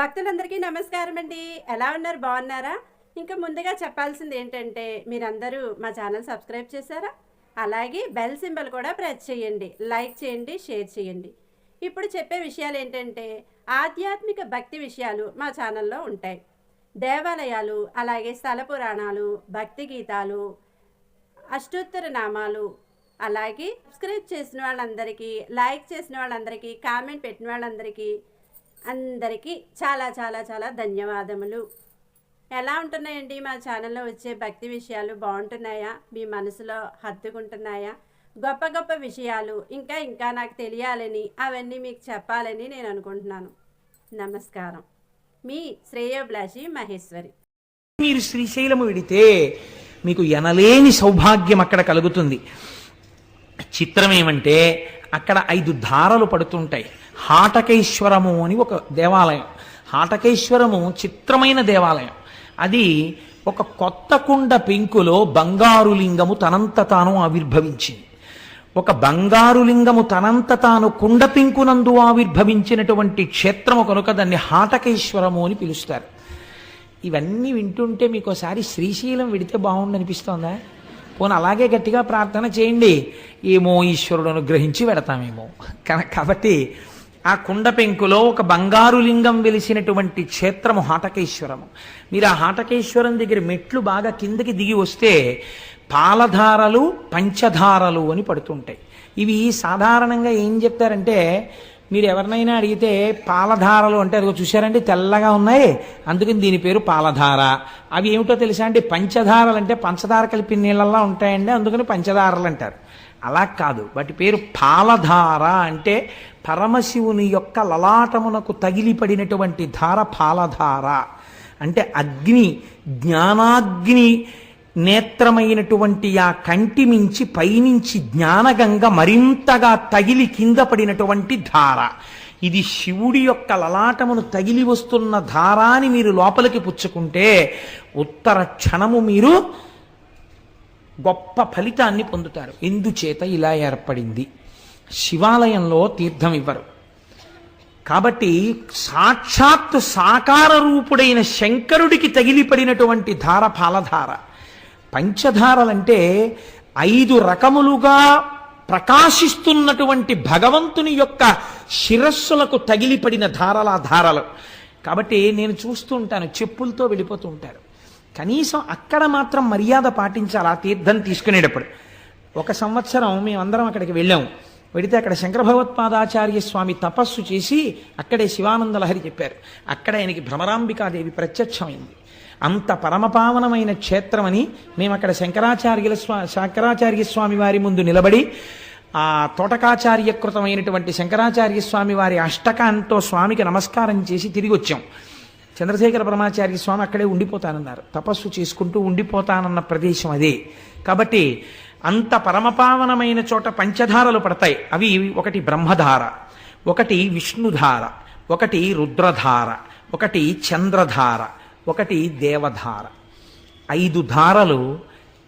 భక్తులందరికీ నమస్కారం అండి ఎలా ఉన్నారు? బాగున్నారా? ఇంకా ముందుగా చెప్పాల్సింది ఏంటంటే మీరందరూ మా ఛానల్ సబ్స్క్రైబ్ చేశారా? అలాగే బెల్ సింబల్ కూడా ప్రెస్ చేయండి. లైక్ చేయండి షేర్ చేయండి. ఇప్పుడు చెప్పే విషయాలు ఏంటంటే ఆధ్యాత్మిక భక్తి విషయాలు మా ఛానల్లో ఉంటాయి. దేవాలయాలు అలాగే స్థల పురాణాలు భక్తి గీతాలు అష్టోత్తర నామాలు అలాగే సబ్స్క్రైబ్ చేసిన వాళ్ళందరికీ లైక్ చేసిన వాళ్ళందరికీ కామెంట్ పెట్టిన వాళ్ళందరికీ అందరికీ చాలా చాలా చాలా ధన్యవాదములు. ఎలా ఉంటున్నాయండి మా ఛానల్లో వచ్చే భక్తి విషయాలు? బాగుంటున్నాయా? మీ మనసులో హత్తుకుంటున్నాయా? గొప్ప గొప్ప విషయాలు ఇంకా ఇంకా నాకు తెలియాలని అవన్నీ మీకు చెప్పాలని నేను అనుకుంటున్నాను. నమస్కారం. మీ శ్రేయోభిలాషి మహేశ్వరి. మీరు శ్రీశైలము విడితే మీకు ఎనలేని సౌభాగ్యం అక్కడ కలుగుతుంది. చిత్రం ఏమంటే అక్కడ ఐదు ధారలు పడుతుంటాయి. హాటకేశ్వరము అని ఒక దేవాలయం. హాటకేశ్వరము చిత్రమైన దేవాలయం. అది ఒక కొత్త కుండ పెంకులో బంగారు లింగము తనంత తాను ఆవిర్భవించింది. ఒక బంగారు లింగము తనంత తాను కుండ పెంకునందు ఆవిర్భవించినటువంటి క్షేత్రము కనుక దాన్ని హాటకేశ్వరము అని పిలుస్తారు. ఇవన్నీ వింటుంటే మీకు ఒకసారి శ్రీశైలం విడితే బాగుండనిపిస్తోందా పోనీ అలాగే గట్టిగా ప్రార్థన చేయండి. ఏమో ఈశ్వరుడు అనుగ్రహించి పెడతామేమో. కాబట్టి ఆ కుండ పెంకులో ఒక బంగారు లింగం వెలిసినటువంటి క్షేత్రము హాటకేశ్వరము. మీరు ఆ హాటకేశ్వరం దగ్గర మెట్లు బాగా కిందకి దిగి వస్తే పాలధారలు పంచధారలు అని పడుతుంటాయి. ఇవి సాధారణంగా ఏం చెప్తారంటే మీరు ఎవరినైనా అడిగితే పాలధారలు అంటే అదిగో చూశారండి తెల్లగా ఉన్నాయి అందుకని దీని పేరు పాలధార. అవి ఏమిటో తెలుసా అండి? పంచదారలు అంటే పంచదార కలిపి నీళ్ళల్లో ఉంటాయండి అందుకని పంచదారలు అంటారు. అలా కాదు. వాటి పేరు పాలధార అంటే పరమశివుని యొక్క లలాటమునకు తగిలిపడినటువంటి ధార పాలధార. అంటే అగ్ని జ్ఞానాగ్ని నేత్రమైనటువంటి ఆ కంటి మించి పైనుంచి జ్ఞానగంగ మరింతగా తగిలి కింద పడినటువంటి ధార. ఇది శివుడి యొక్క లలాటమును తగిలి వస్తున్న ధారాని మీరు లోపలికి పుచ్చుకుంటే ఉత్తర క్షణము మీరు గొప్ప ఫలితాన్ని పొందుతారు. ఎందుచేత ఇలా ఏర్పడింది. శివాలయంలో తీర్థం ఇవ్వరు. కాబట్టి సాక్షాత్తు సాకార రూపుడైన శంకరుడికి తగిలిపడినటువంటి ధార పాలధార పంచధారలంటే ఐదు రకములుగా ప్రకాశిస్తున్నటువంటి భగవంతుని యొక్క శిరస్సులకు తగిలిపడిన ధారల ధారలు కాబట్టి నేను చూస్తూ ఉంటాను చెప్పులతో వెళ్ళిపోతూ ఉంటారు. కనీసం అక్కడ మాత్రం మర్యాద పాటించాలి ఆ తీర్థం తీసుకునేటప్పుడు? ఒక సంవత్సరం మేమందరం అక్కడికి వెళ్ళాం. వెడితే అక్కడ శంకర భగవత్పాదాచార్య స్వామి తపస్సు చేసి అక్కడే శివానంద లహరి చెప్పారు. అక్కడ ఆయనకి భ్రమరాంబికాదేవి ప్రత్యక్షమైంది. అంత పరమపావనమైన క్షేత్రమని మేము అక్కడ శంకరాచార్యుల స్వా శంకరాచార్య స్వామి వారి ముందు నిలబడి ఆ తోటకాచార్యకృతమైనటువంటి శంకరాచార్య స్వామి వారి అష్టకాంతో స్వామికి నమస్కారం చేసి తిరిగి వచ్చాం చంద్రశేఖర బ్రహ్మాచార్య స్వామి అక్కడే ఉండిపోతానన్నారు. తపస్సు చేసుకుంటూ ఉండిపోతానన్న ప్రదేశం అదే. కాబట్టి అంత పరమపావనమైన చోట పంచధారలు పడతాయి. అవి ఒకటి బ్రహ్మధార ఒకటి విష్ణుధార ఒకటి రుద్రధార ఒకటి చంద్రధార ఒకటి దేవధార. ఐదు ధారలు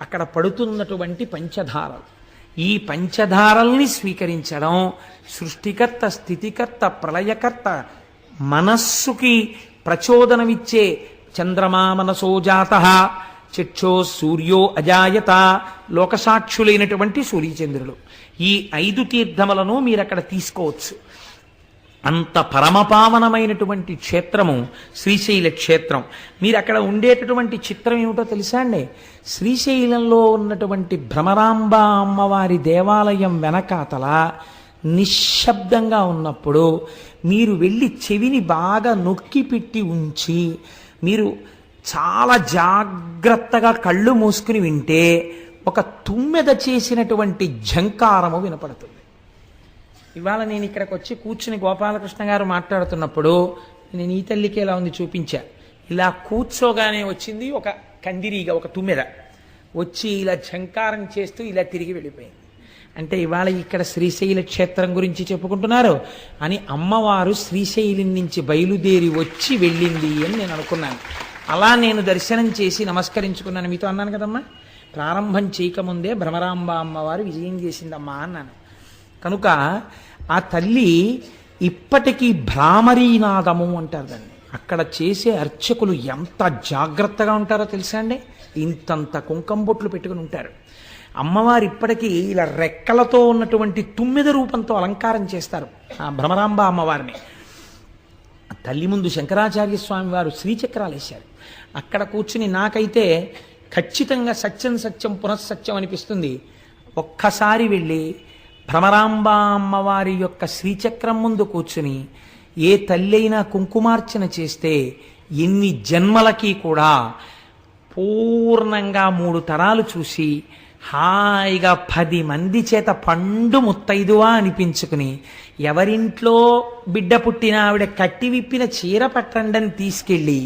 అక్కడ పడుతున్నటువంటి పంచధారలు. ఈ పంచధారల్ని స్వీకరించడం సృష్టికర్త స్థితికర్త ప్రళయకర్త మనస్సుకి ప్రచోదనమిచ్చే చంద్రమా మనసోజాత చక్షో సూర్యో అజాయత. లోకసాక్షులైనటువంటి సూర్యచంద్రులు. ఈ ఐదు తీర్థములను మీరు అక్కడ తీసుకోవచ్చు. అంత పరమపావనమైనటువంటి క్షేత్రము శ్రీశైల క్షేత్రం. మీరు అక్కడ ఉండేటటువంటి చిత్రం ఏమిటో తెలుసా అండి? శ్రీశైలంలో ఉన్నటువంటి భ్రమరాంబ అమ్మవారి దేవాలయం వెనకాతల నిశ్శబ్దంగా ఉన్నప్పుడు మీరు వెళ్ళి చెవిని బాగా నొక్కి పెట్టి ఉంచి మీరు చాలా జాగ్రత్తగా కళ్ళు మూసుకుని వింటే ఒక తుమ్మెద చేసినటువంటి ఝంకారము వినపడుతుంది. ఇవాళ నేను ఇక్కడికి వచ్చి కూర్చుని గోపాలకృష్ణ గారు మాట్లాడుతున్నప్పుడు నేను ఈ తల్లికి ఎలా ఉంది చూపించా. ఇలా కూర్చోగానే వచ్చింది ఒక కందిరీగా ఒక తుమ్మెద. వచ్చి ఇలా ఝంకారం చేస్తూ ఇలా తిరిగి వెళ్ళిపోయింది. అంటే ఇవాళ ఇక్కడ శ్రీశైల క్షేత్రం గురించి చెప్పుకుంటున్నారు. అని అమ్మవారు శ్రీశైలం నుంచి బయలుదేరి వచ్చి వెళ్ళింది అని నేను అనుకున్నాను. అలా నేను దర్శనం చేసి నమస్కరించుకున్నాను. మీతో అన్నాను కదమ్మా ప్రారంభం చేయకముందే భ్రమరాంబ అమ్మవారు విజయం చేసిందమ్మా అన్నాను. కనుక ఆ తల్లి ఇప్పటికీ భ్రామరీనాదము అంటారు దాన్ని. అక్కడ చేసే అర్చకులు ఎంత జాగ్రత్తగా ఉంటారో తెలుసా అండి? ఇంతంత కుంకం బొట్లు పెట్టుకుని ఉంటారు. అమ్మవారు ఇప్పటికీ ఇలా రెక్కలతో ఉన్నటువంటి తుమ్మిద రూపంతో అలంకారం చేస్తారు ఆ భ్రమరాంబ అమ్మవారిని. తల్లి ముందు శంకరాచార్య స్వామి వారు శ్రీచక్రాలు వేశారు. అక్కడ కూర్చుని నాకైతే ఖచ్చితంగా సత్యం సత్యం పునఃసత్యం అనిపిస్తుంది. ఒక్కసారి వెళ్ళి భ్రమరాంబ అమ్మవారి యొక్క శ్రీచక్రం ముందు కూర్చుని ఏ తల్లి అయినా కుంకుమార్చన చేస్తే ఎన్ని జన్మలకి కూడా పూర్ణంగా మూడు తరాలు చూసి హాయిగా పది మంది చేత పండు ముత్తైదువా అనిపించుకుని ఎవరింట్లో బిడ్డ పుట్టిన ఆవిడ కట్టి విప్పిన చీర పట్టండని తీసుకెళ్ళి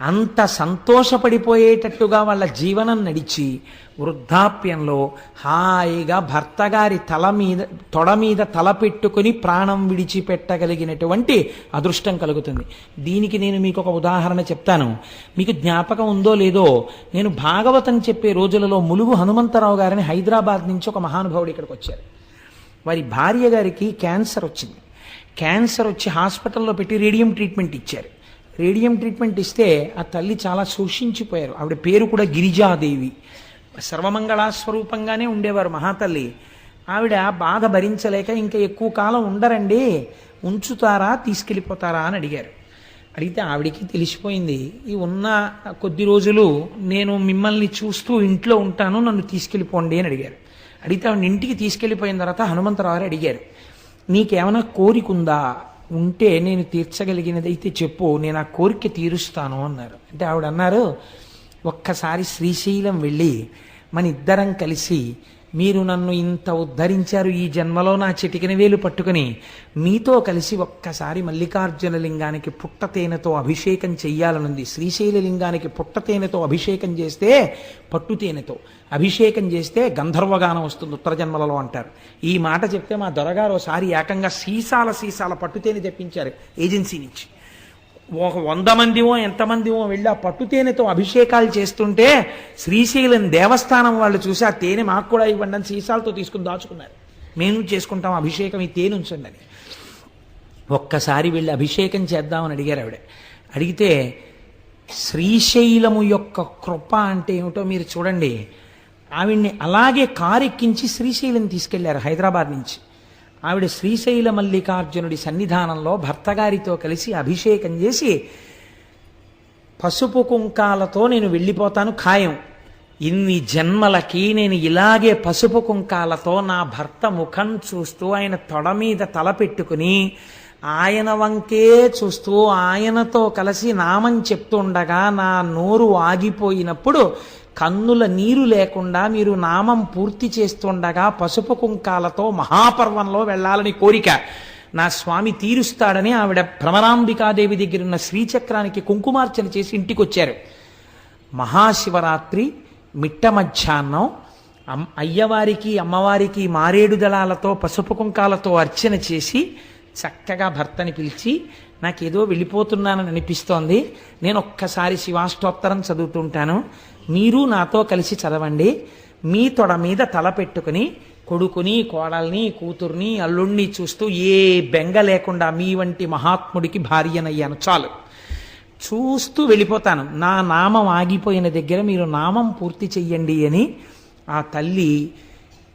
అంత సంతోషపడిపోయేటట్టుగా వాళ్ళ జీవనం నడిచి వృద్ధాప్యంలో హాయిగా భర్తగారి తల మీద తొడ మీద తల పెట్టుకుని ప్రాణం విడిచిపెట్టగలిగినటువంటి అదృష్టం కలుగుతుంది. దీనికి నేను మీకు ఒక ఉదాహరణ చెప్తాను. మీకు జ్ఞాపకం ఉందో లేదో నేను భాగవతం చెప్పే రోజులలో ములుగు హనుమంతరావు గారిని హైదరాబాద్ నుంచి ఒక మహానుభావుడు ఇక్కడికి వచ్చారు. వారి భార్య గారికి క్యాన్సర్ వచ్చింది. క్యాన్సర్ వచ్చి హాస్పిటల్లో పెట్టి రేడియం ట్రీట్మెంట్ ఇచ్చారు. రేడియం ట్రీట్మెంట్ ఇస్తే ఆ తల్లి చాలా శోషించిపోయారు. ఆవిడ పేరు కూడా గిరిజాదేవి. సర్వమంగళాస్వరూపంగానే ఉండేవారు మహాతల్లి. ఆవిడ బాధ భరించలేక ఇంకా ఎక్కువ కాలం ఉండరండి ఉంచుతారా తీసుకెళ్ళిపోతారా అని అడిగారు. అడిగితే ఆవిడికి తెలిసిపోయింది ఈ ఉన్న కొద్ది రోజులు నేను మిమ్మల్ని చూస్తూ ఇంట్లో ఉంటాను నన్ను తీసుకెళ్ళిపోండి అని అడిగారు. అడిగితే ఆవిడ ఇంటికి తీసుకెళ్ళిపోయిన తర్వాత హనుమంతరావు గారు అడిగారు నీకేమైనా కోరిక ఉందా? ఉంటే నేను తీర్చగలిగినదైతే చెప్పు నేను ఆ కోరిక తీరుస్తాను అన్నారు. అంటే ఆవిడ అన్నారు ఒక్కసారి శ్రీశైలం వెళ్ళి మన ఇద్దరం కలిసి మీరు నన్ను ఇంత ఉద్ధరించారు ఈ జన్మలో నా చిటికిన వేలు పట్టుకుని. మీతో కలిసి ఒక్కసారి మల్లికార్జున లింగానికి పుట్టతేనెతో అభిషేకం చెయ్యాలనుంది. శ్రీశైల లింగానికి పుట్టతేనెతో అభిషేకం చేస్తే పట్టుతేనెతో. అభిషేకం చేస్తే గంధర్వగానం వస్తుంది ఉత్తర జన్మలలో అంటారు. ఈ మాట చెప్తే మా దొరగారు ఒకసారి ఏకంగా సీసాల సీసాల పట్టుతేనె తెప్పించారు ఏజెన్సీ నుంచి. ఒక వంద మందివో ఎంతమందివో వెళ్ళి ఆ పట్టు తేనెతో అభిషేకాలు చేస్తుంటే శ్రీశైలం దేవస్థానం వాళ్ళు చూసి ఆ తేనె మాకు కూడా ఇవ్వండి అని సీసాలతో తీసుకుని దాచుకున్నారు. మేము చేసుకుంటాం అభిషేకం ఈ తేనె ఉంచండి అని. ఒక్కసారి వెళ్ళి అభిషేకం చేద్దామని అడిగారు ఆవిడ. అడిగితే శ్రీశైలము యొక్క కృప అంటే ఏమిటో మీరు చూడండి. ఆవిడ్ని అలాగే కారెక్కించి శ్రీశైలం తీసుకెళ్ళారు హైదరాబాద్ నుంచి. ఆవిడ శ్రీశైల మల్లికార్జునుడి సన్నిధానంలో భర్తగారితో కలిసి అభిషేకం చేసి పసుపు కుంకాలతో నేను వెళ్ళిపోతాను ఖాయం. ఇన్ని జన్మలకి నేను ఇలాగే పసుపు కుంకాలతో నా భర్త ముఖం చూస్తూ ఆయన తొడ మీద తల పెట్టుకుని ఆయన వంకే చూస్తూ ఆయనతో కలిసి నామం చెప్తుండగా నా నోరు ఆగిపోయినప్పుడు కన్నుల నీరు లేకుండా మీరు నామం పూర్తి చేస్తుండగా పసుపు కుంకాలతో మహాపర్వంలో వెళ్ళాలని కోరిక. నా స్వామి తీరుస్తాడని ఆవిడ భ్రమరాంబికాదేవి దగ్గర ఉన్న శ్రీచక్రానికి కుంకుమార్చన చేసి ఇంటికి వచ్చారు మహాశివరాత్రి మిట్ట మధ్యాహ్నం అయ్యవారికి అమ్మవారికి మారేడు దళాలతో పసుపు కుంకాలతో అర్చన చేసి చక్కగా భర్తని పిలిచి నాకేదో వెళ్ళిపోతున్నానని అనిపిస్తోంది. నేను ఒక్కసారి శివాష్టోత్తరం చదువుతుంటాను. మీరు నాతో కలిసి చదవండి. మీ తొడ మీద తల పెట్టుకుని కొడుకుని కోడల్ని కూతుర్ని అల్లుణ్ణి చూస్తూ ఏ బెంగ లేకుండా మీ వంటి మహాత్ముడికి భార్యనయ్యాను. చాలు. చూస్తూ వెళ్ళిపోతాను. నా నామం ఆగిపోయిన దగ్గర మీరు నామం పూర్తి చెయ్యండి అని ఆ తల్లి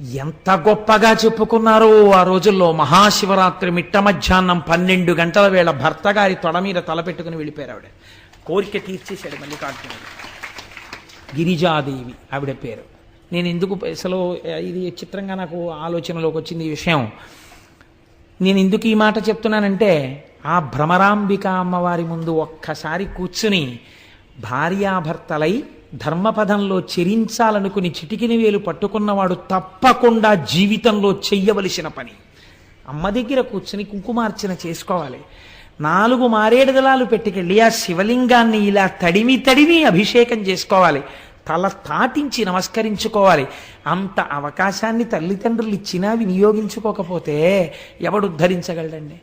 ఎంత గొప్పగా చెప్పుకున్నారో ఆ రోజుల్లో మహాశివరాత్రి మిట్ట మధ్యాహ్నం పన్నెండు గంటల వేళ భర్త గారి తొడ మీద తలపెట్టుకుని వెళ్ళిపోయారు ఆవిడ. కోరిక తీర్చేశాడు మల్లికార్జునుడు. గిరిజాదేవి ఆవిడ పేరు. నేను ఎందుకు అసలు ఇది చిత్రంగా నాకు ఆలోచనలోకి వచ్చింది ఈ విషయం. నేను ఎందుకు ఈ మాట చెప్తున్నానంటే ఆ భ్రమరాంబిక అమ్మవారి ముందు ఒక్కసారి కూర్చుని భార్యాభర్తలై ధర్మపదంలో చెరించాలనుకుని చిటికిన వేలు పట్టుకున్నవాడు తప్పకుండా జీవితంలో చెయ్యవలసిన పని. అమ్మ దగ్గర కూర్చుని కుంకుమార్చన చేసుకోవాలి. నాలుగు మారేడు దళాలు పెట్టుకెళ్ళి ఆ శివలింగాన్ని ఇలా తడిమి తడిమి అభిషేకం చేసుకోవాలి. తల తాటించి నమస్కరించుకోవాలి. అంత అవకాశాన్ని తల్లిదండ్రులు ఇచ్చినా వినియోగించుకోకపోతే ఎవడు ఉద్ధరించగలడండి?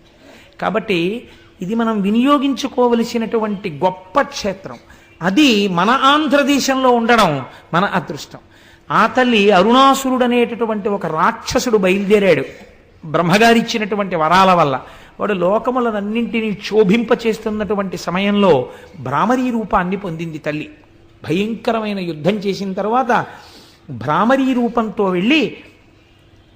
కాబట్టి ఇది మనం వినియోగించుకోవలసినటువంటి గొప్ప క్షేత్రం. అది మన ఆంధ్రదేశంలో ఉండడం మన అదృష్టం. ఆ తల్లి అరుణాసురుడు అనేటటువంటి ఒక రాక్షసుడు బయలుదేరాడు బ్రహ్మగారిచ్చినటువంటి వరాల వల్ల. వాడు లోకములనన్నింటినీ క్షోభింప చేస్తున్నటువంటి సమయంలో భ్రామరీ రూపాన్ని పొందింది తల్లి. భయంకరమైన యుద్ధం చేసిన తర్వాత భ్రామరీ రూపంతో వెళ్ళి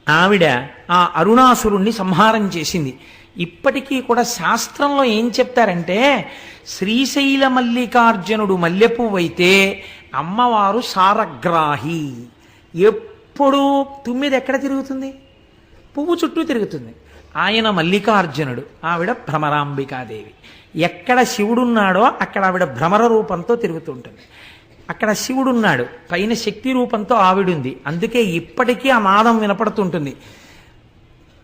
ఆవిడ ఆ అరుణాసురుణ్ణి సంహారం చేసింది. ఇప్పటికీ కూడా శాస్త్రంలో ఏం చెప్తారంటే శ్రీశైల మల్లికార్జునుడు మల్లెపువ్వు అయితే అమ్మవారు సారగ్రాహి. ఎప్పుడు తుమ్మిది ఎక్కడ తిరుగుతుంది? పువ్వు చుట్టూ తిరుగుతుంది. ఆయన మల్లికార్జునుడు ఆవిడ భ్రమరాంబికాదేవి. ఎక్కడ శివుడున్నాడో అక్కడ ఆవిడ భ్రమర రూపంతో తిరుగుతుంటుంది. అక్కడ శివుడున్నాడు పైన శక్తి రూపంతో ఆవిడుంది. అందుకే ఇప్పటికీ ఆ నాదం వినపడుతుంటుంది.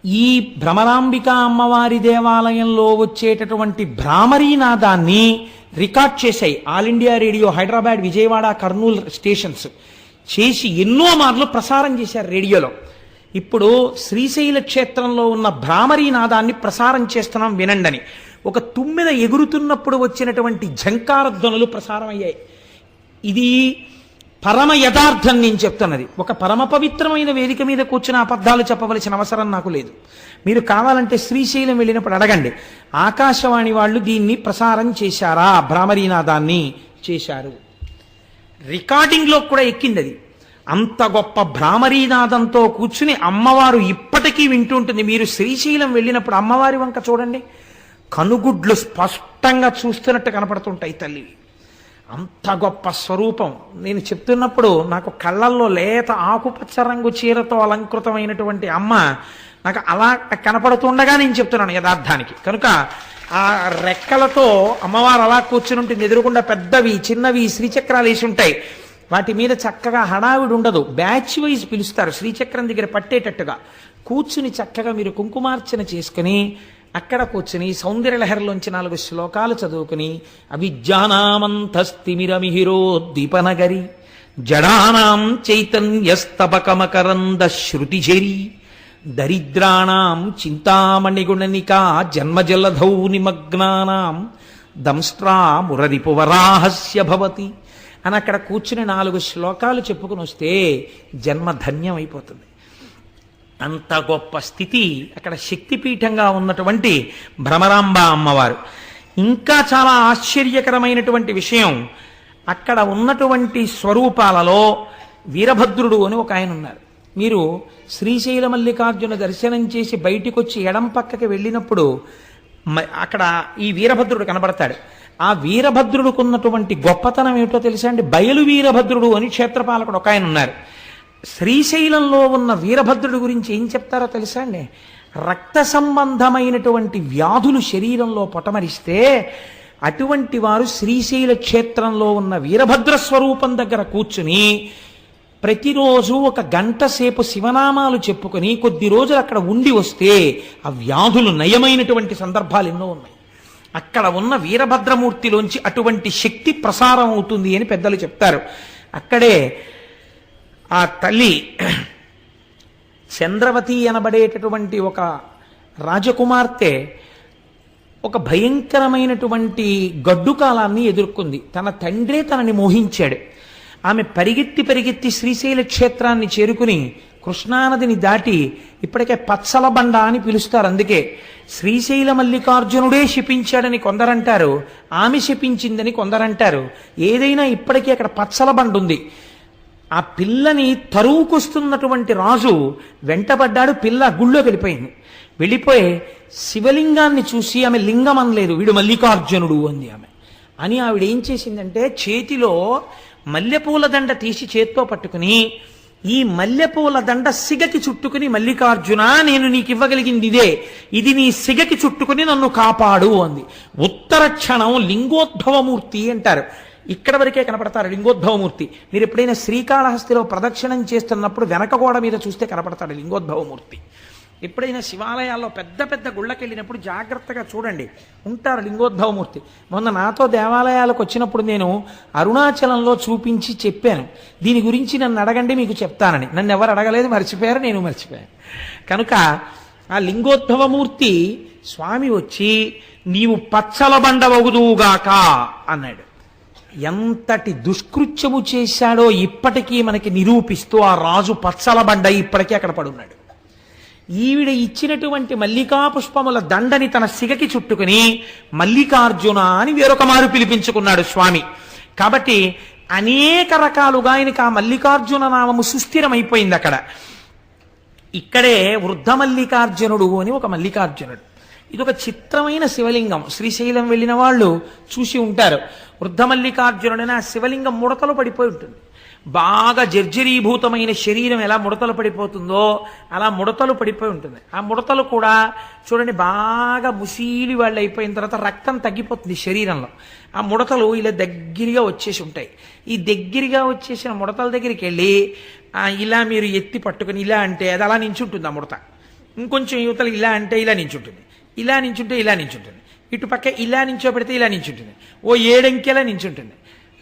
ఈ భ్రమరాంబిక అమ్మవారి దేవాలయంలో వచ్చేటటువంటి భ్రామరీ నాదాన్ని రికార్డ్ చేశాయి. All India Radio Hyderabad Vijayawada Kurnool stations చేసి ఎన్నో మార్లు ప్రసారం చేశారు రేడియోలో. ఇప్పుడు శ్రీశైల క్షేత్రంలో ఉన్న భ్రామరీ నాదాన్ని ప్రసారం చేస్తున్నాం వినండని. ఒక తుమ్మిద ఎగురుతున్నప్పుడు వచ్చినటువంటి ఝంకార ధ్వనులు ప్రసారం అయ్యాయి ఇది పరమ యథార్థం నేను చెప్తున్నది. ఒక పరమ పవిత్రమైన వేదిక మీద కూర్చుని అబద్ధాలు చెప్పవలసిన అవసరం నాకు లేదు. మీరు కావాలంటే శ్రీశైలం వెళ్ళినప్పుడు అడగండి. ఆకాశవాణి వాళ్ళు దీన్ని ప్రసారం చేశారా? భ్రామరీనాదాన్ని చేశారు. రికార్డింగ్లో కూడా ఎక్కింది అది అంత గొప్ప భ్రామరీనాదంతో కూర్చుని అమ్మవారు ఇప్పటికీ వింటుంటుంది మీరు శ్రీశైలం వెళ్ళినప్పుడు అమ్మవారి వంక చూడండి. కనుగుడ్లు స్పష్టంగా చూస్తున్నట్టు కనపడుతుంటాయి తల్లివి అంత గొప్ప స్వరూపం. నేను చెప్తున్నప్పుడు నాకు కళ్ళల్లో లేత ఆకుపచ్చ రంగు చీరతో అలంకృతమైనటువంటి అమ్మ నాకు అలా కనపడుతుండగా నేను చెప్తున్నాను యథార్థానికి. కనుక ఆ రెక్కలతో అమ్మవారు అలా కూర్చుని ఉంటుంది ఎదురుకుండా పెద్దవి చిన్నవి శ్రీచక్రాలు వేసి ఉంటాయి. వాటి మీద చక్కగా హడావిడి ఉండదు. బ్యాచ్ వైజ్ పిలుస్తారు శ్రీచక్రం దగ్గర పట్టేటట్టుగా. కూర్చుని చక్కగా మీరు కుంకుమార్చన చేసుకుని అక్కడ కూర్చుని సౌందర్యలహరిలోంచి నాలుగు శ్లోకాలు చదువుకుని అవిద్యానామంతస్తిమిరమిహిరోద్దీపనగరి జడానాం చైతన్యస్తబకమకరంద శృతిజరి దరిద్రాణం చింతామణిగుణనికా జన్మజలధౌ నిమగ్నానాం దంస్ట్రా మురరిపువరాహస్య భవతి అని అక్కడ కూర్చుని నాలుగు శ్లోకాలు చెప్పుకుని వస్తే జన్మ ధన్యమైపోతుంది. అంత గొప్ప స్థితి అక్కడ శక్తిపీఠంగా ఉన్నటువంటి భ్రమరాంబ అమ్మవారు. ఇంకా చాలా ఆశ్చర్యకరమైనటువంటి విషయం అక్కడ ఉన్నటువంటి స్వరూపాలలో వీరభద్రుడు అని ఒక ఆయన ఉన్నారు. మీరు శ్రీశైల మల్లికార్జున దర్శనం చేసి బయటికి వచ్చి ఎడం పక్కకి వెళ్ళినప్పుడు మ- అక్కడ ఈ వీరభద్రుడు కనబడతాడు. ఆ వీరభద్రుడుకున్నటువంటి గొప్పతనం ఏమిటో తెలుసా అండి? బయలు వీరభద్రుడు అని క్షేత్రపాలకుడు ఒక ఆయన ఉన్నారు. శ్రీశైలంలో ఉన్న వీరభద్రుడి గురించి ఏం చెప్తారో తెలుసా అండి? రక్త సంబంధమైనటువంటి వ్యాధులు శరీరంలో పొటమరిస్తే అటువంటి వారు శ్రీశైల క్షేత్రంలో ఉన్న వీరభద్ర స్వరూపం దగ్గర కూర్చుని ప్రతిరోజు ఒక గంట సేపు శివనామాలు చెప్పుకొని కొద్ది రోజులు అక్కడ ఉండి వస్తే ఆ వ్యాధులు నయమైనటువంటి సందర్భాలు ఎన్నో ఉన్నాయి. అక్కడ ఉన్న వీరభద్రమూర్తిలోంచి అటువంటి శక్తి ప్రసారం అవుతుంది అని పెద్దలు చెప్తారు. అక్కడే ఆ తల్లి చంద్రవతి అనబడేటటువంటి ఒక రాజకుమార్తె ఒక భయంకరమైనటువంటి గడ్డు కాలాన్ని ఎదుర్కొంది. తన తండ్రే తనని మోహించాడు. ఆమె పరిగెత్తి పరిగెత్తి శ్రీశైల క్షేత్రాన్ని చేరుకుని కృష్ణానదిని దాటి ఇప్పటికే పచ్చల బండ అని పిలుస్తారు. అందుకే శ్రీశైల మల్లికార్జునుడే శపించాడని కొందరంటారు ఆమె శపించిందని కొందరంటారు. ఏదైనా ఇప్పటికీ అక్కడ పచ్చల బండ ఉంది ఆ పిల్లని తరువుకొస్తున్నటువంటి రాజు వెంటబడ్డాడు పిల్ల గుళ్ళో వెళ్ళిపోయింది. వెళ్ళిపోయి శివలింగాన్ని చూసి ఆమె లింగం అనలేదు వీడు మల్లికార్జునుడు అంది ఆమె. అని ఆవిడ ఏం చేసిందంటే చేతిలో మల్లెపూల దండ తీసి చేత్తో పట్టుకుని ఈ మల్లెపూల దండ సిగకి చుట్టుకుని మల్లికార్జున నేను నీకు ఇవ్వగలిగింది ఇదే ఇది నీ సిగకి చుట్టుకుని నన్ను కాపాడు అంది. ఉత్తర క్షణం లింగోద్భవమూర్తి అంటారు. ఇక్కడ వరకే కనపడతారు లింగోద్భవమూర్తి. మీరు ఎప్పుడైనా శ్రీకాళహస్తిలో ప్రదక్షిణం చేస్తున్నప్పుడు వెనక గోడ మీద చూస్తే కనపడతాడు లింగోద్భవమూర్తి. ఎప్పుడైనా శివాలయాల్లో పెద్ద పెద్ద గుళ్ళకి వెళ్ళినప్పుడు జాగ్రత్తగా చూడండి. ఉంటారు లింగోద్భవమూర్తి. మొన్న నాతో దేవాలయాలకు వచ్చినప్పుడు నేను అరుణాచలంలో చూపించి చెప్పాను. దీని గురించి నన్ను అడగండి మీకు చెప్తానని. నన్ను ఎవరు అడగలేదు మర్చిపోయారు నేను మర్చిపోయాను. కనుక ఆ లింగోద్భవమూర్తి స్వామి వచ్చి నీవు పచ్చల బండవగుదువుగాక అన్నాడు. ఎంతటి దుష్కృత్యము చేశాడో ఇప్పటికీ మనకి నిరూపిస్తూ ఆ రాజు పచ్చల బండ ఇప్పటికీ అక్కడ పడున్నాడు. ఈవిడ ఇచ్చినటువంటి మల్లికా పుష్పముల దండని తన సిగకి చుట్టుకుని మల్లికార్జున అని వేరొక మారు పిలిపించుకున్నాడు స్వామి. కాబట్టి అనేక రకాలుగా ఆయనకి ఆ మల్లికార్జున నామము సుస్థిరమైపోయింది అక్కడ. ఇక్కడే వృద్ధ మల్లికార్జునుడు అని ఒక మల్లికార్జునుడు. ఇది ఒక చిత్రమైన శివలింగం. శ్రీశైలం వెళ్ళిన వాళ్ళు చూసి ఉంటారు. వృద్ధమల్లికార్జునుడైన ఆ శివలింగం ముడతలు పడిపోయి ఉంటుంది. బాగా జర్జరీభూతమైన శరీరం ఎలా ముడతలు పడిపోతుందో అలా ముడతలు పడిపోయి ఉంటుంది. ఆ ముడతలు కూడా చూడండి బాగా ముసీలి వాళ్ళు అయిపోయిన తర్వాత రక్తం తగ్గిపోతుంది శరీరంలో. ఆ ముడతలు ఇలా దగ్గరగా వచ్చేసి ఉంటాయి. ఈ దగ్గరగా వచ్చేసిన ముడతల దగ్గరికి వెళ్ళి ఇలా మీరు ఎత్తి పట్టుకుని ఇలా అంటే అది అలా నించుంటుంది ఆ ముడత. ఇంకొంచెం యువతలు ఇలా అంటే ఇలా నించుంటుంది. ఇలా నించుంటే ఇలా నించుంటుంది. ఇటు పక్క ఇలా నించోబెడితే ఇలా నించుంటుంది. ఓ ఏడంకెలా నించుంటుంది.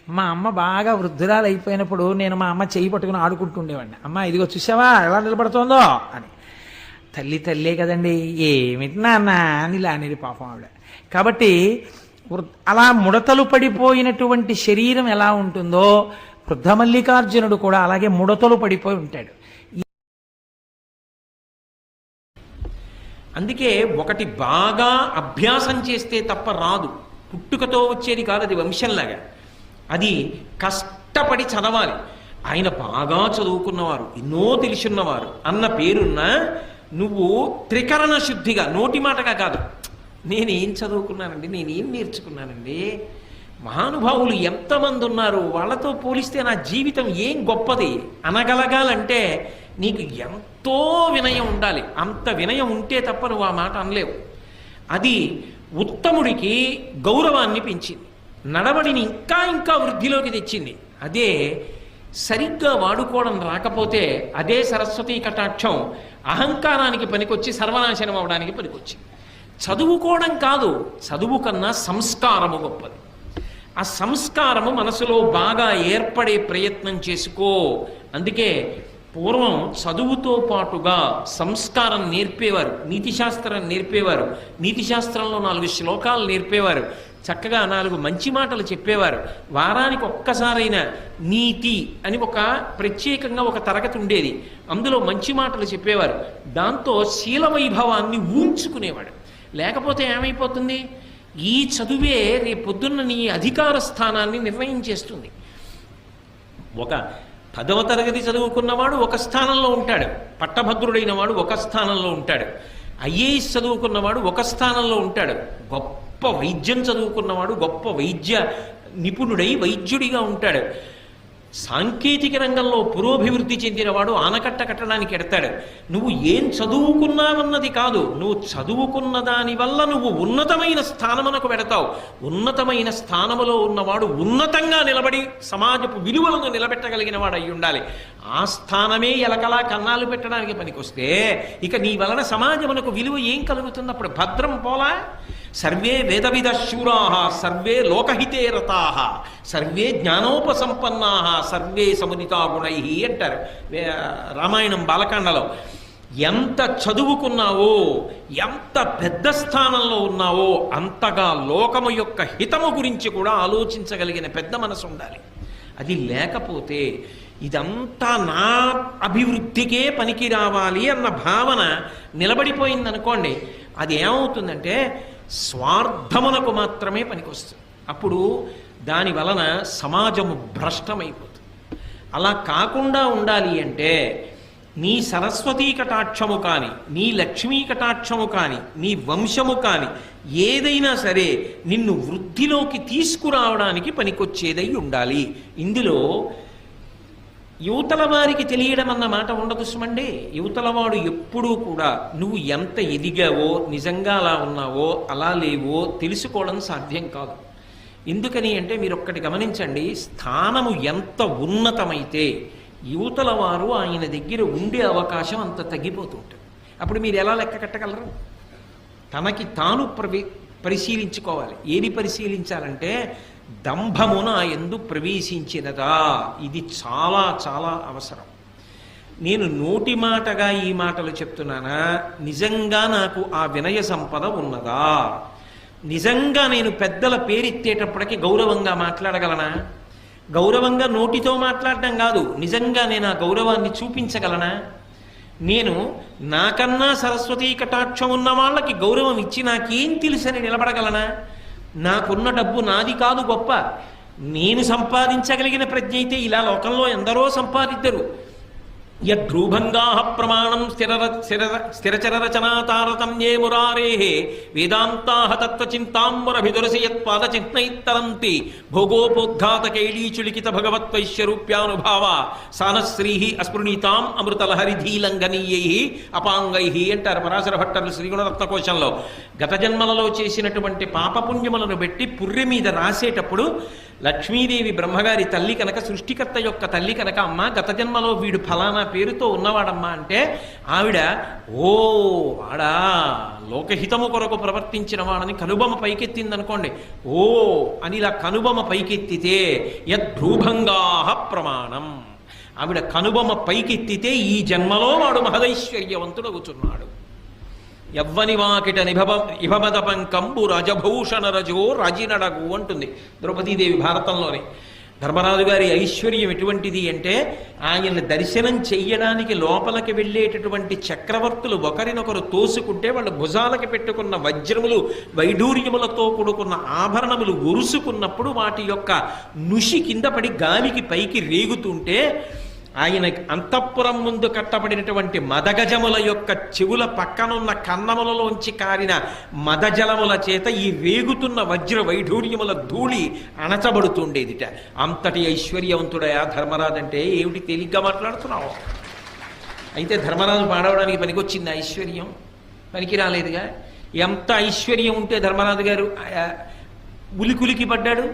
మా అమ్మ బాగా వృద్ధురాలు అయిపోయినప్పుడు నేను మా అమ్మ చేయి పట్టుకుని ఆడుకుంటుండేవాడిని. అమ్మ ఇదిగో చూసావా? ఎలా నిలబడుతోందో? అని. తల్లి తల్లే కదండి ఏమిటి నాన్న? అని ఇలా అనేది పాపం ఆవిడ. కాబట్టి వృ- అలా ముడతలు పడిపోయినటువంటి శరీరం ఎలా ఉంటుందో వృద్ధ మల్లికార్జునుడు కూడా అలాగే ముడతలు పడిపోయి ఉంటాడు. అందుకే ఒకటి బాగా అభ్యాసం చేస్తే తప్ప రాదు. పుట్టుకతో వచ్చేది కాదు అది వంశంలాగా. అది కష్టపడి చదవాలి. ఆయన బాగా చదువుకున్నవారు ఎన్నో తెలుసున్నవారు. అన్న పేరున్న నువ్వు త్రికరణ శుద్ధిగా నోటి మాటగా కాదు. నేనేం చదువుకున్నానండి నేనేం నేర్చుకున్నానండి? మహానుభావులు ఎంతమంది ఉన్నారు వాళ్ళతో పోలిస్తే నా జీవితం ఏం గొప్పది? అనగలగాలంటే నీకు ఎంతో వినయం ఉండాలి. అంత వినయం ఉంటే తప్ప నువ్వు ఆ మాట అనలేవు. అది ఉత్తముడికి గౌరవాన్ని పెంచింది. నడవడిని ఇంకా ఇంకా వృద్ధిలోకి తెచ్చింది. అదే సరిగ్గా వాడుకోవడం రాకపోతే అదే సరస్వతీ కటాక్షం అహంకారానికి పనికొచ్చి సర్వనాశనం అవడానికి పనికొచ్చింది. చదువుకోవడం కాదు చదువు కన్నా సంస్కారము గొప్పది. ఆ సంస్కారము మనసులో బాగా ఏర్పడే ప్రయత్నం చేసుకో. అందుకే పూర్వం చదువుతో పాటుగా సంస్కారం నేర్పేవారు నీతిశాస్త్రం నేర్పేవారు నీతిశాస్త్రంలో నాలుగు శ్లోకాలు నేర్పేవారు చక్కగా నాలుగు మంచి మాటలు చెప్పేవారు. వారానికి ఒక్కసారైనా నీతి అని ఒక ప్రత్యేకంగా ఒక తరగతి ఉండేది. అందులో మంచి మాటలు చెప్పేవారు. దాంతో శీల వైభవాన్ని ఊంచుకునేవాడు లేకపోతే ఏమైపోతుంది? ఈ చదువే రేపొద్దున్న నీ అధికార స్థానాన్ని నిర్ణయించేస్తుంది ఒక పదవ తరగతి చదువుకున్నవాడు ఒక స్థానంలో ఉంటాడు. పట్టభద్రుడైన వాడు ఒక స్థానంలో ఉంటాడు. ఐఏఎస్ చదువుకున్నవాడు ఒక స్థానంలో ఉంటాడు. గొప్ప వైద్యం చదువుకున్నవాడు గొప్ప వైద్య నిపుణుడై వైద్యుడిగా ఉంటాడు. సాంకేతిక రంగంలో పురోభివృద్ధి చెందినవాడు ఆనకట్ట కట్టడానికి ఎడతాడు. నువ్వు ఏం చదువుకున్నావన్నది కాదు నువ్వు చదువుకున్న దానివల్ల నువ్వు ఉన్నతమైన స్థానమునకు పెడతావు ఉన్నతమైన స్థానములో ఉన్నవాడు ఉన్నతంగా నిలబడి సమాజపు విలువలను నిలబెట్టగలిగిన వాడు అయి ఉండాలి. ఆ స్థానమే ఎలకలా కన్నాలు పెట్టడానికి పనికొస్తే ఇక నీ వలన సమాజమునకు విలువ ఏం కలుగుతుంది అప్పుడు భద్రం పోలా? సర్వే వేదవిధ శూరా సర్వే లోకహితే రతా సర్వే జ్ఞానోపసంపన్నా సర్వే సమునితా గుణై అంటారు రామాయణం బాలకాండలో. ఎంత చదువుకున్నావో ఎంత పెద్ద స్థానంలో ఉన్నావో అంతగా లోకము యొక్క హితము గురించి కూడా ఆలోచించగలిగిన పెద్ద మనసు ఉండాలి. అది లేకపోతే ఇదంతా నా అభివృద్ధికే పనికి రావాలి అన్న భావన నిలబడిపోయిందనుకోండి అది ఏమవుతుందంటే స్వార్థమునకు మాత్రమే పనికొస్తుంది. అప్పుడు దాని వలన సమాజము భ్రష్టమైపోతుంది. అలా కాకుండా ఉండాలి అంటే నీ సరస్వతీ కటాక్షము కానీ నీ లక్ష్మీ కటాక్షము కానీ నీ వంశము కానీ ఏదైనా సరే నిన్ను వృద్ధిలోకి తీసుకురావడానికి పనికొచ్చేదై ఉండాలి. ఇందులో యువతల వారికి తెలియడం అన్న మాట ఉండదు సుమండి. యువతల వాడు ఎప్పుడూ కూడా నువ్వు ఎంత ఎదిగావో నిజంగా అలా ఉన్నావో అలా లేవో తెలుసుకోవడం సాధ్యం కాదు. ఎందుకని అంటే మీరు ఒక్కటి గమనించండి స్థానము ఎంత ఉన్నతమైతే యువతల వారు ఆయన దగ్గర ఉండే అవకాశం అంత తగ్గిపోతుంటుంది. అప్పుడు మీరు ఎలా లెక్క కట్టగలరు? తనకి తాను ప్రవి పరిశీలించుకోవాలి. ఏది పరిశీలించాలంటే దంభమున ఎందు ప్రవేశించినదా? ఇది చాలా చాలా అవసరం. నేను నోటి మాటగా ఈ మాటలు చెప్తున్నానా? నిజంగా నాకు ఆ వినయ సంపద ఉన్నదా? నిజంగా నేను పెద్దల పేరెత్తేటప్పటికి గౌరవంగా మాట్లాడగలనా? గౌరవంగా నోటితో మాట్లాడడం కాదు నిజంగా నేను ఆ గౌరవాన్ని చూపించగలనా? నేను నాకన్నా సరస్వతీ కటాక్షం ఉన్న వాళ్ళకి గౌరవం ఇచ్చి నాకేం తెలుసని నిలబడగలనా? నాకున్న డబ్బు నాది కాదు గొప్ప. నేను సంపాదించగలిగిన ప్రజ్ఞ అయితే ఇలా లోకంలో ఎందరో సంపాదిద్దరు. యద్రూభంగా ప్రమాణం స్థిర స్థిర స్థిరచర రచనా తారతమ్యే మురారే. వేదాంతా తత్వచింతాంబరభిదురసి యత్పాదచిహ్నైత్తరంతి భోగోపోద్ఘాత కైళీచులికిత భగవత్వైశ్యరూప్యానుభావ సానశ్రీ అస్పృణీతాం అమృతలహరిధీలంఘనీయై అపాంగై అంటారు పరాశర భట్టర్లు శ్రీగుణరత్న కోశంలో. గత జన్మలలో చేసినటువంటి పాపపుణ్యములను బట్టి పుర్రె మీద రాసేటప్పుడు లక్ష్మీదేవి బ్రహ్మగారి తల్లి కనుక సృష్టికర్త యొక్క తల్లి కనుక అమ్మ గత జన్మలో వీడు ఫలానా పేరుతో ఉన్నవాడమ్మా అంటే ఆవిడ ఓ వాడా లోకహితము కొరకు ప్రవర్తించిన వాడని కనుబొమ్మ పైకెత్తిందనుకోండి. ఓ అని ఇలా కనుబొమ్మ పైకెత్తితే యద్భూభంగాహ ప్రమాణం. ఆవిడ కనుబొమ్మ పైకెత్తితే ఈ జన్మలో వాడు మహదైశ్వర్యవంతుడు అవుతున్నాడు వాకిట నిభవ ఇభమద పంకంబు రజభూషణ రజో రజినడగు అంటుంది ద్రౌపదీదేవి భారతంలోని. ధర్మరాజు గారి ఐశ్వర్యం ఎటువంటిది అంటే ఆయన దర్శనం చెయ్యడానికి లోపలికి వెళ్ళేటటువంటి చక్రవర్తులు ఒకరినొకరు తోసుకుంటే వాళ్ళ భుజాలకి పెట్టుకున్న వజ్రములు వైడూర్యములతో కూడుకున్న ఆభరణములు ఉరుసుకున్నప్పుడు వాటి యొక్క నుషి కింద పడి గాలికి పైకి రేగుతుంటే ఆయన అంతఃపురం ముందు కట్టబడినటువంటి మదగజముల యొక్క చెవుల పక్కనున్న కన్నములలోంచి కారిన మదజలముల చేత ఈ వేగుతున్న వజ్ర వైఢూర్యముల ధూళి అణచబడుతుండేదిట. అంతటి ఐశ్వర్యవంతుడయా ధర్మరాజంటే ఏమిటి తేలిగ్గా మాట్లాడుతున్నావు? అయితే ధర్మరాజు పాడవడానికి పనికొచ్చింది ఐశ్వర్యం. పనికి రాలేదుగా ఎంత ఐశ్వర్యం ఉంటే ధర్మరాజు గారు ఉలికులికి పడ్డాడు.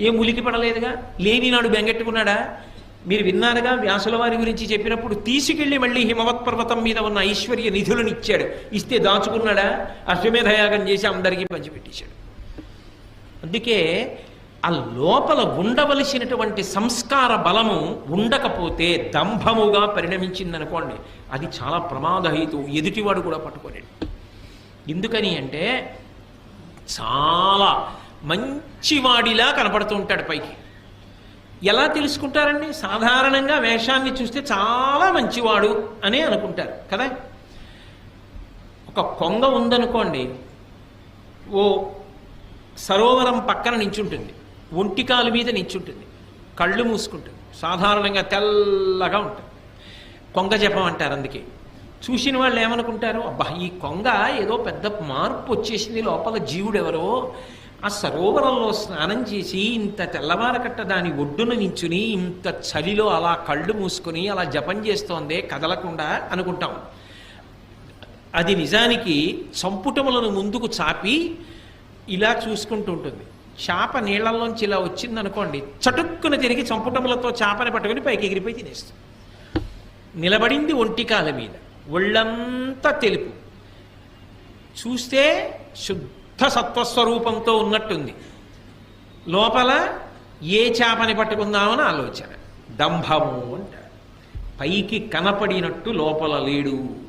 ఏం ఉలికి పడలేదుగా? లేని నాడు బెంగెట్టుకున్నాడా? మీరు విన్నారుగా వ్యాసుల వారి గురించి చెప్పినప్పుడు తీసుకెళ్ళి మళ్ళీ హిమవత్ పర్వతం మీద ఉన్న ఐశ్వర్య నిధులను ఇచ్చాడు. ఇస్తే దాచుకున్నాడా? అశ్వమేధయాగం చేసి అందరికీ పంచిపెట్టేశాడు. అందుకే ఆ లోపల ఉండవలసినటువంటి సంస్కార బలము ఉండకపోతే దంభముగా పరిణమించిందనుకోండి. అది చాలా ప్రమాదహేతు ఎదుటివాడు కూడా పట్టుకోలేడు. ఎందుకని అంటే చాలా మంచివాడిలా కనపడుతూ ఉంటాడు పైకి. ఎలా తెలుసుకుంటారండి? సాధారణంగా వేషాన్ని చూస్తే చాలా మంచివాడు అని అనుకుంటారు కదా? ఒక కొంగ ఉందనుకోండి ఓ సరోవరం పక్కన నించుంటుంది ఒంటికాలు మీద నించుంటుంది కళ్ళు మూసుకుంటుంది సాధారణంగా తెల్లగా ఉంటుంది. కొంగ జపం అంటారు అందుకే. చూసిన వాళ్ళు ఏమనుకుంటారు? అబ్బా ఈ కొంగ ఏదో పెద్ద మార్పు వచ్చేసింది లోపల జీవుడు ఎవరో ఆ సరోవరంలో స్నానం చేసి ఇంత తెల్లవారకట్ట దాని ఒడ్డున నించుని ఇంత చలిలో అలా కళ్ళు మూసుకొని అలా జపం చేస్తోందే కదలకుండా అనుకుంటాం. అది నిజానికి సంపుటములను ముందుకు చాపి ఇలా చూసుకుంటూ ఉంటుంది. చేప నీళ్ళలోంచి ఇలా వచ్చింది అనుకోండి చటుక్కున తిరిగి చంపుటములతో చేపని పట్టుకొని పైకి ఎగిరిపోయి తినేస్తుంది నిలబడింది ఒంటికాల మీద. ఒళ్ళంతా తెలుపు. చూస్తే శుద్ధ సత్వస్వరూపంతో ఉన్నట్టుంది. లోపల ఏ చేపని పట్టుకుందామని ఆలోచన. దంభము అంటారు పైకి కనపడినట్టు లోపల లేడు.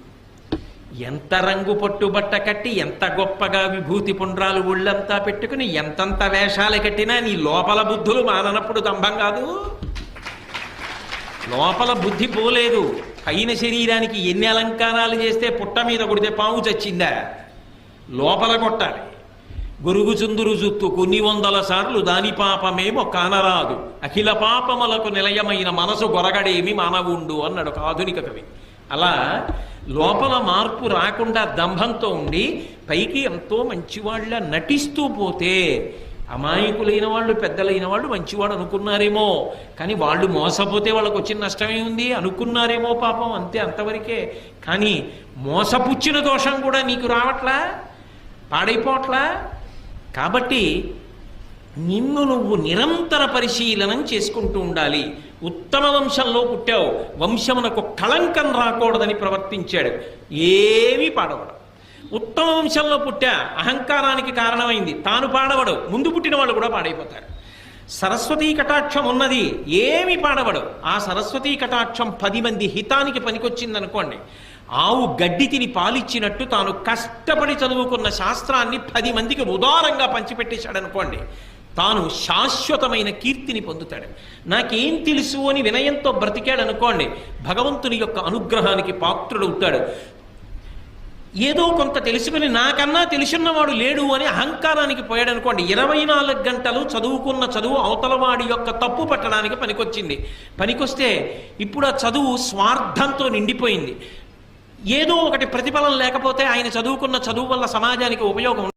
ఎంత రంగు పట్టుబట్ట కట్టి ఎంత గొప్పగా విభూతి పుండ్రాలు ఒళ్ళంతా పెట్టుకుని ఎంతంత వేషాలు కట్టినా నీ లోపల బుద్ధులు మాననప్పుడు దంభం కాదు. లోపల బుద్ధి పోలేదు. పైన శరీరానికి ఎన్ని అలంకారాలు చేస్తే పుట్ట మీద కొడితే పాము చచ్చిందా? లోపల కొట్టాలి. గురుగు చుందురు జుత్తు కొన్ని వందల సార్లు దాని పాపమేమో కానరాదు. అఖిల పాపములకు నిలయమైన మనసు గొరగడేమి మానవుండు అన్నాడు ఒక ఆధునిక కవి. అలా లోపల మార్పు రాకుండా దంభంతో ఉండి పైకి ఎంతో మంచివాళ్ళ నటిస్తూ పోతే అమాయకులైన వాళ్ళు పెద్దలైన వాళ్ళు మంచివాడు అనుకున్నారేమో. కానీ వాళ్ళు మోసపోతే వాళ్ళకు వచ్చిన నష్టమే ఉంది. అనుకున్నారేమో పాపం అంతే అంతవరకే. కానీ మోసపుచ్చిన దోషం కూడా నీకు రావట్లా? పాడైపోవట్లా? కాబట్టి నిన్ను నువ్వు నిరంతర పరిశీలనం చేసుకుంటూ ఉండాలి. ఉత్తమ వంశంలో పుట్టావు. వంశమునకు కళంకం రాకూడదని ప్రవర్తించాడు. ఏమీ పాడవడు. ఉత్తమ వంశంలో పుట్టా అహంకారానికి కారణమైంది. తాను పాడవడు. ముందు పుట్టిన వాళ్ళు కూడా పాడైపోతారు. సరస్వతీ కటాక్షం ఉన్నది. ఏమి పాడవడు. ఆ సరస్వతీ కటాక్షం పది మంది హితానికి పనికొచ్చిందనుకోండి. ఆవు గడ్డి తిని పాలిచ్చినట్టు తాను కష్టపడి చదువుకున్న శాస్త్రాన్ని పది మందికి ఉదారంగా పంచిపెట్టేశాడు అనుకోండి తాను శాశ్వతమైన కీర్తిని పొందుతాడు. నాకేం తెలుసు అని వినయంతో బ్రతికాడు అనుకోండి భగవంతుని యొక్క అనుగ్రహానికి పాత్రుడవుతాడు ఏదో కొంత తెలుసుకుని నాకన్నా తెలుసున్నవాడు లేడు అని అహంకారానికి పోయాడు అనుకోండి ఇరవై నాలుగు గంటలు చదువుకున్న చదువు అవతలవాడి యొక్క తప్పు పట్టడానికి పనికొచ్చింది. పనికొస్తే ఇప్పుడు ఆ చదువు స్వార్థంతో నిండిపోయింది. ఏదో ఒకటి ప్రతిఫలం లేకపోతే ఆయన చదువుకున్న చదువు వల్ల సమాజానికి ఉపయోగం